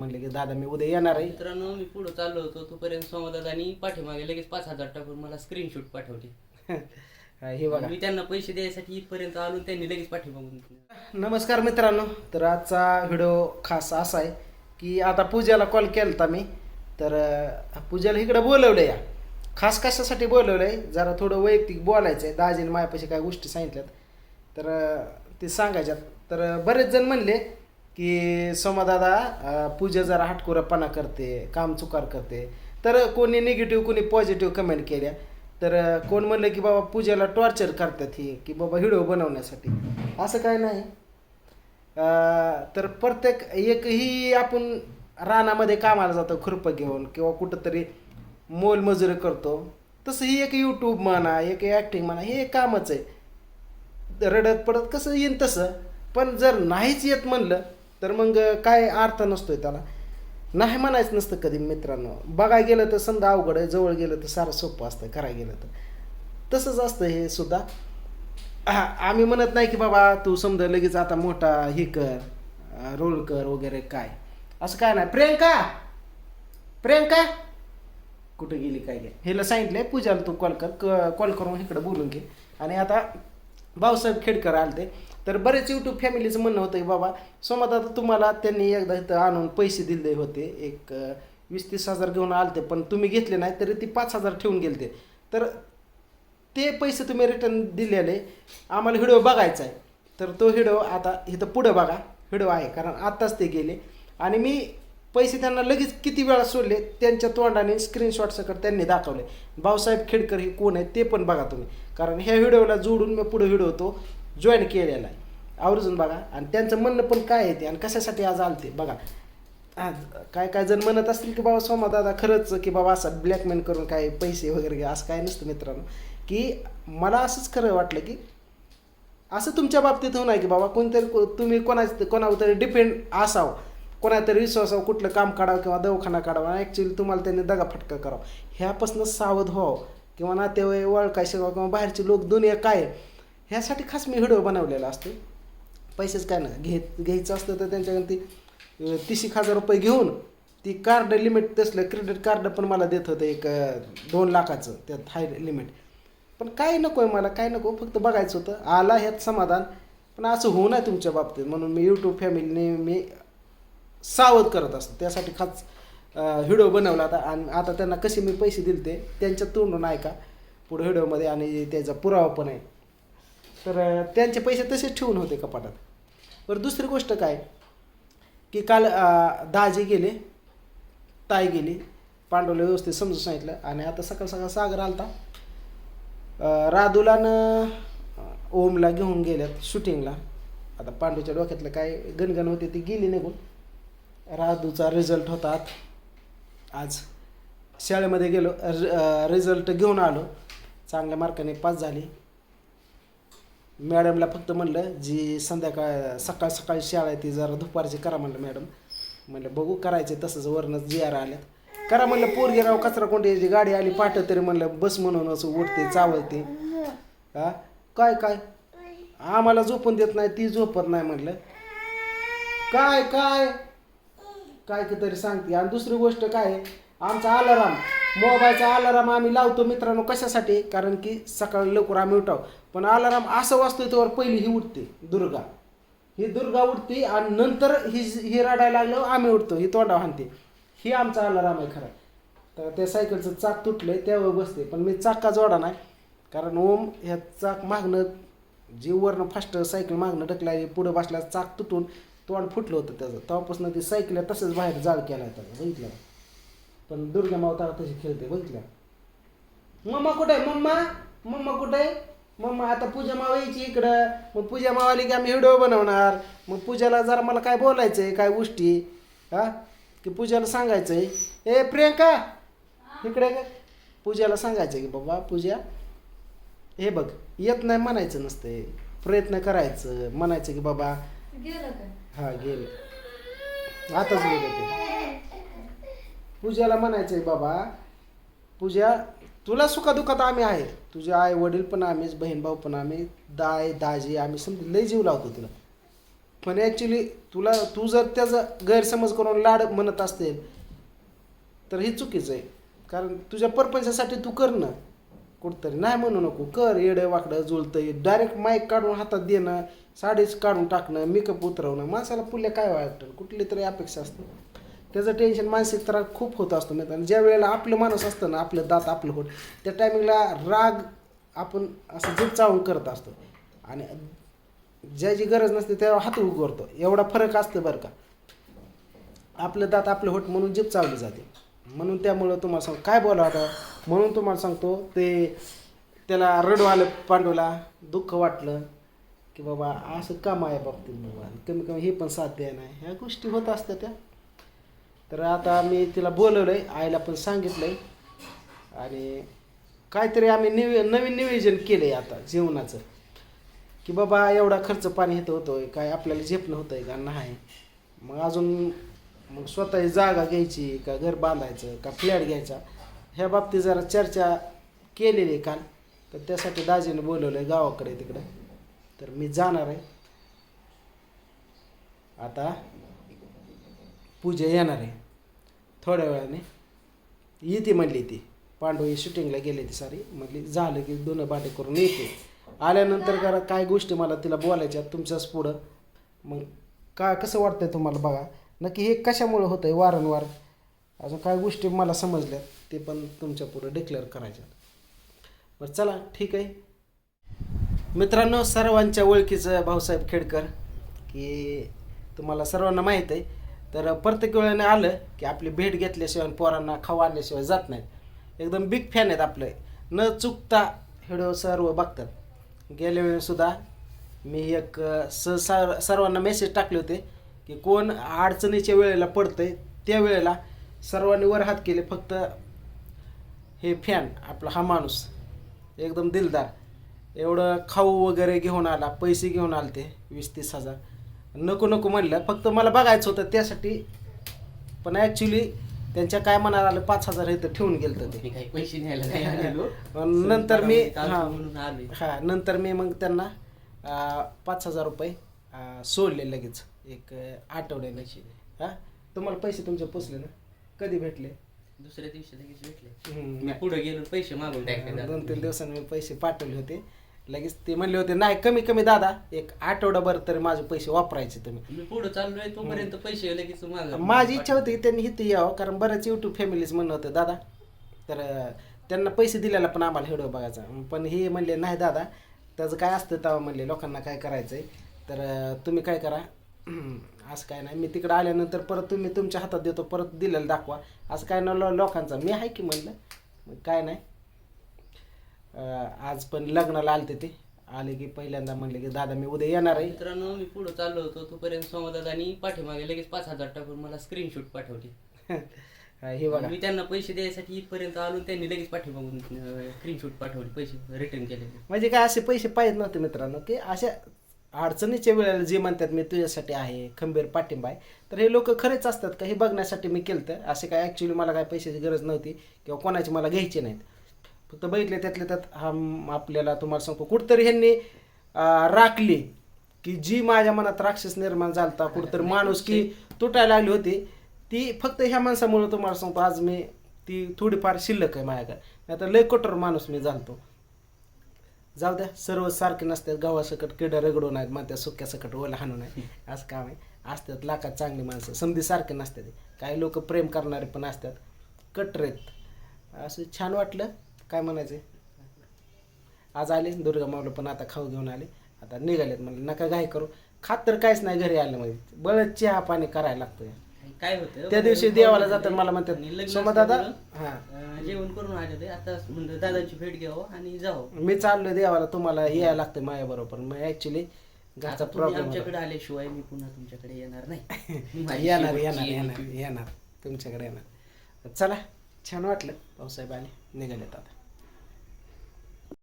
म्हणले की दादा मी उद्या येणार आहे. मित्रांनो मी पुढे चाललो होतो तोपर्यंत सोमदादानी पाठीमागे लगेच पाच हजार टाकून मला स्क्रीनशॉट पाठवली. हे बघा. मी त्यांना पैसे द्यायसाठी इथपर्यंत आलो त्यांनी लगेच पाठीमागून नमस्कार मित्रांनो. तर आजचा व्हिडिओ खास असा आहे की आता पूजाला कॉल केला मी. तर अं, पूजाला इकडं बोलवलं या. खास कशासाठी बोलवलं आहे जरा थोडं वैयक्तिक बोलायचं आहे दाजीने मायापाशी काय गोष्टी सांगितल्यात. तर अं, ते सांगायच्यात. तर अं, बरेच जण म्हणले की सोमादादा अं, पूजा जरा हटकुरपणा करते काम चुकार करते. तर कोणी निगेटिव्ह कोणी पॉझिटिव्ह कमेंट केल्या. तर कोण म्हणलं की बाबा पूजेला टॉर्चर करतात ही की बाबा व्हिडिओ बनवण्यासाठी. असं काय नाही. तर प्रत्येक एकही आपण रानामध्ये कामाला जातो खुरपं घेऊन किंवा कुठंतरी मोलमजुरी करतो तसं ही एक यूट्यूब म्हणा एक ॲक्टिंग म्हणा हे एक कामच आहे. रडत पडत कसं येईन तसं. पण जर नाहीच येत म्हणलं तर मग काय अर्थ नसतोय त्याला. नाही म्हणायचं नसतं कधी मित्रांनो. बघाय गेलं तर समजा अवघड आहे जवळ गेलं तर सारं सोपं असतं करायला गेलं तर. तसंच असतं हे सुद्धा. आम्ही म्हणत नाही की बाबा तू समजा लगेच आता मोठा हे कर रोल कर वगैरे काय. असं काय नाही. प्रियंका! प्रियंका! कुठं गेली काय घ्या हिला सांगितलंय पूजाला तू कॉल कर कॉल करून इकडं बोलून घे. आणि आता भाऊसाहेब खेडकर आले ते तर बरेच यूट्यूब फॅमिलीचं म्हणणं होतं की बाबा सोमत आता तुम्हाला त्यांनी एकदा इथं आणून पैसे दिले होते. एक वीस तीस हजार घेऊन आलते पण तुम्ही घेतले नाही तरी ती पाच हजार ठेवून गेलते. तर ते पैसे तुम्ही रिटर्न दिलेले आम्हाला व्हिडिओ बघायचा आहे. तर तो व्हिडिओ आता इथं पुढं बघा. व्हिडिओ आहे कारण आत्ताच ते गेले. आणि मी पैसे त्यांना लगेच किती वेळा सोडले त्यांच्या तोंडाने स्क्रीनशॉटसकट त्यांनी दाखवले. भाऊसाहेब खेडकर हे कोण आहे ते पण बघा तुम्ही. कारण ह्या व्हिडिओला जोडून मी पुढे व्हिडिओ तो जॉईन केलेला आहे. आवर्जून बघा. आणि त्यांचं म्हणणं पण काय आहे ते आणि कशासाठी आज आलते? बघा. आज काय काय जण म्हणत असतील की बाबा सोमा दादा खरंच की बाबा असं ब्लॅकमेल करून काय पैसे वगैरे घ्या असं काय नसतं मित्रांनो. की मला असंच खरं वाटलं की असं तुमच्या बाबतीत होऊ आहे की बाबा कोणतरी को- तुम्ही कोणाच कोणावर तरी डिपेंड असावं. कोणातरी विश्वासावं कुठलं काम काढावं किंवा दवाखाना काढावा. ॲक्च्युली तुम्हाला त्यांनी दगाफटका करावं. ह्यापासून सावध व्हावं. किंवा नातेवाईक ओळखाय शिकावं किंवा बाहेरचे लोक दुनिया काय आहे? ह्यासाठी खास मी व्हिडिओ बनवलेला असतो. पैसेच काय ना घे घ्यायचं असतं तर त्यांच्याकडे ती तीस एक हजार रुपये घेऊन ती कार्ड लिमिट तसलं क्रेडिट कार्ड पण मला देत होतं एक दोन लाखाचं त्यात हाय लिमिट. पण काय नको आहे मला काय नको फक्त बघायचं होतं. आला ह्यात समाधान. पण असं होऊ नये तुमच्या बाबतीत. म्हणून मी यूट्यूब फॅमिलीने मी सावध करत असतो. त्यासाठी खास व्हिडिओ बनवला आता आणि आता त्यांना कसे मी पैसे दिले ते त्यांच्या तोंडून ऐका. पुढे व्हिडिओमध्ये आणि त्याचा पुरावा पण आहे. तर त्यांचे पैसे तसेच ठेवून होते कपाटात. बरं दुसरी गोष्ट काय? की काल दाजी गेले ताई गेली पांडवला व्यवस्थित समजून सांगितलं आणि आता सकाळ सकाळ सागर आलता. अं, राधूलानं ओमला घेऊन गेल्यात शूटिंगला. आता पांडूच्या डोक्यातलं काय गणगण होते ती गेली निघून. राधूचा रिझल्ट होता आज. शाळेमध्ये गेलो रिझल्ट घेऊन आलो. चांगल्या मार्काने पास झाली. मॅडमला फक्त म्हणलं जी संध्याकाळ सकाळ सकाळी शाळा आहे ती जरा दुपारची करा म्हणलं मॅडम. म्हणलं बघू करायचे तसंच वरनं जी आर आल्यात. करा म्हणलं पोरगेराव कचरा कोणती गाडी आली पाठव तरी म्हणलं बस म्हणून असं उठते चावळते. हा? काय काय? आम्हाला झोपून देत नाही ती झोपत नाही म्हणलं. काय काय? काय की तरी सांगते. आणि दुसरी गोष्ट काय आमचा अलाराम मोबाईलचा अलाराम आम्ही लावतो मित्रांनो कशासाठी? कारण की सकाळी लवकर आम्ही उठाव. पण अलाराम असं वाचतो त्यावर पहिली ही उठते दुर्गा. ही दुर्गा उठते आणि नंतर ही ही रडायला लागल्यावर आम्ही उठतो ही तोंडा हाणते. ही आमचा अलाराम आहे खरा. तर त्या सायकलचं चाक तुटलं आहे त्यावर बसते. पण मी चाक का जोडा नाही. कारण ओम ह्या चाक मागणं जीववरनं फास्ट सायकल मागणं ढकलाय पुढं बसल्या चाक तुटून तोंड फुटलं होतं त्याचं. तेव्हापासून ती सायकल तसंच बाहेर जाळ केला त्याचा बघितलं पण दुर्गा मावता तशी खेळते बघितलं मम्मा कुठे आहे? मम्मा? मम्मा कुठे आहे? मम्मा आता पूजा माव यायची इकडं. मग पूजा माव आली की आम्ही व्हिडिओ बनवणार. मग पूजाला जरा मला काय बोलायचं आहे काय गोष्टी हा? की पूजाला सांगायचं आहे ए प्रियंका! इकडे का पूजाला सांगायचं की बाबा पूजा हे बघ येत नाही म्हणायचं नसते प्रयत्न करायचं. म्हणायचं की बाबा हा गेले. आताच गेले ते. पूजाला आहे बाबा पूजा तुला सुखादुखात आम्ही आहे. तुझे आई वडील पण आम्हीच बहीण भाऊ पण आम्ही दाय दाजी आम्ही समज लय जीव लावतो तुला. पण ॲक्च्युली तुला तू जर त्याचा गैरसमज करून लाड म्हणत असतील तर हे चुकीचं आहे. कारण तुझ्या परपंचासाठी तू कर ना. कुठतरी नाही म्हणू नको कर. येडं वाकडं जुळतं डायरेक्ट माईक काढून हातात देणं साडीच काढून टाकणं मेकअप उतरवणं माणसाला पुल्या काय वाटतं? कुठली तरी अपेक्षा असते. त्याचं टेन्शन मानसिक त्रास खूप होत असतो नाही आणि ज्या वेळेला आपलं माणूस असतं ना आपलं दात आपलं होत त्या टायमिंगला राग आपण असं जीप चावून करत असतो. आणि ज्याची गरज नसते त्यावर हात उगवतो एवढा फरक असतो बरं का. आपलं दात आपलं होट म्हणून जीभ चावली जाते. म्हणून त्यामुळं तुम्हाला सांग काय बोला आता? म्हणून तुम्हाला सांगतो ते त्याला रडू आलं पांडूला दुःख वाटलं की बाबा असं काम आहे बाबतीत बाबा? कमी कमी हे पण साथ नाही ह्या गोष्टी होत असतात त्या. तर आता मी तिला बोलवलं आहे आईला पण सांगितलं आहे आणि काहीतरी आम्ही निवे नवीन नियोजन केलं आहे आता जेवणाचं. की बाबा एवढा खर्च पाणी हेत होतो आहे काय आपल्याला झेपणं आहे का? नाही. मग अजून मग स्वतःची जागा घ्यायची का घर बांधायचं का फ्लॅट घ्यायचा? ह्या बाबतीत जरा चर्चा केलेली आहे काल. तर त्यासाठी दाजीने बोलवलं आहे गावाकडे तिकडं. तर मी जाणार आहे. आता पूजा येणार आहे. थोड्या वेळाने. येते म्हणली ती. पांडू ही शूटिंगला गेली ती सारी. म्हणली झालं की दोन बाटे करून येते. आल्यानंतर करा काय गोष्टी मला तिला बोलायच्या तुमच्याच पुढं. मग काय कसं वाटतंय तुम्हाला बघा? नक्की हे कशामुळे होतं आहे वारंवार? अजून काय गोष्टी मला समजल्या ते पण तुमच्या पुढं डिक्लेअर करायच्या बरं चला ठीक आहे. मित्रांनो सर्वांच्या ओळखीचं भाऊसाहेब खेडकर की तुम्हाला सर्वांना माहीत आहे तर प्रत्येक वेळेने आलं की आपली भेट घेतल्याशिवाय पोरांना खाऊ आणल्याशिवाय जात नाहीत. एकदम बिग फॅन आहेत आपले. न चुकता व्हिडिओ सर्व बघतात. गेल्या वेळेसुद्धा मी एक स सर सर्वांना मेसेज टाकले होते की कोण अडचणीच्या वेळेला पडतंय त्या वेळेला सर्वांनी वर हात केले फक्त हे फॅन आपला हा माणूस. एकदम दिलदार. एवढं खाऊ वगैरे घेऊन आला पैसे घेऊन आले ते वीस तीस हजार. नको नको म्हणलं. फक्त मला बघायचं होतं त्यासाठी. पण ॲक्च्युली त्यांच्या काय म्हणायला आलं पाच हजार इथं ठेवून गेलं ते. मी काही पैसे न्यायला नाही आलेलो. आणि नंतर मी हा. म्हणून आलोय. हा नंतर मी मग त्यांना अं, पाच हजार रुपये अं, सोडले लगेच. एक अं, आठवड्याने. हा? तुम्हाला पैसे तुमचे पोचले ना? कधी भेटले? दुसऱ्या दिवशी लगेच भेटले. हम्म, मी पुढे गेलो पैसे मागून टाकले. दोन तीन दिवसांनी मी पैसे पाठवले होते. लगेच ते म्हणले होते नाही कमी कमी दादा एक आठवडाभर तरी माझे पैसे वापरायचे तुम्ही. मी पुढे चाललोय तोपर्यंत पैसे लगेच माग माझी इच्छा होती की त्यांनी इथे यावं कारण बऱ्याच युट्यूब फॅमिलीज म्हणलं होतं दादा तर अं, त्यांना पैसे दिलेला पण आम्हाला व्हिडिओ बघायचा. पण हे म्हणले नाही दादा त्याचं काय असतं तेव्हा म्हणले लोकांना काय करायचं आहे तर अं, तुम्ही काय करा असं काय नाही मी तिकडं आल्यानंतर परत तुम्ही तुमच्या हातात देतो परत दिलेलं दाखवा असं काय न लोकांचा मी आहे की म्हणलं मग काय नाही. आज पण लग्नाला आलते ते. आले की पहिल्यांदा म्हणले की दादा मी उद्या येणार आहे. मित्रांनो मी पुढे चाललो होतो तोपर्यंत सोमदादानी पाठीमागे लगेच पाच हजार टाकून मला स्क्रीनशॉट पाठवली. हे बघा. मी त्यांना पैसे द्यायसाठी इथपर्यंत आलो आणि त्यांनी लगेच पाठीमागून स्क्रीनशॉट पाठवले पैसे रिटर्न केले म्हणजे काय असे पैसे पाहिजे नव्हते मित्रांनो की अशा अडचणीच्या वेळेला जे म्हणतात मी तुझ्यासाठी आहे खंबीर पाठिंबा आहे तर हे लोक खरेच असतात का? हे बघण्यासाठी मी केलं तर असे काय ॲक्च्युली मला काय पैशाची गरज नव्हती किंवा कोणाची मला घ्यायची नाहीत. फक्त बघितले त्यातले त्यात हा आपल्याला तुम्हाला सांगतो कुठतरी ह्यांनी राखली की जी माझ्या मनात राक्षस निर्माण झालता कुठतरी माणूस की तुटायला लागली होती ती फक्त ह्या माणसामुळे तुम्हाला सांगतो आज मी ती थोडीफार शिल्लक आहे माझ्याकडे. तर लय कठोर माणूस मी झालतो. जाऊ द्या सर्व सारखे नसतात गावासकट किडा रगडून आहेत मग त्या सुक्या सकट ओला हाणून आहे असं काम आहे. असतात लाखात चांगली माणसं समधी सारखे नसतात. काही लोक प्रेम करणारे पण असतात. कट्टर आहेत असं छान वाटलं. काय म्हणायचं आज आले दुर्गा माऊला पण आता खाऊ घेऊन आले. आता निघालेत म्हणलं नका घाई करू. खात तर काहीच नाही घरी आलं म्हणजे. बळच चहा पाणी करायला लागतं काय होतं? त्या दिवशी देवाला जाताना मला आणि म्हणतात सोमा दादा हां. जेवण करून आलेले आता म्हणलं दादांची भेट घ्यावं आणि जावं. मी चाललोय देवाला तुम्हाला यायला लागतं माझ्या बरोबर मग ऍक्च्युली घरचा प्रॉब्लेम आमच्याकडे आल्याशिवाय मी पुन्हा तुमच्याकडे येणार नाही. येणार येणार येणं. येणार येणार. तुमच्याकडे येणार. चला छान वाटलं. पावसाहेब आले निघालेत आता.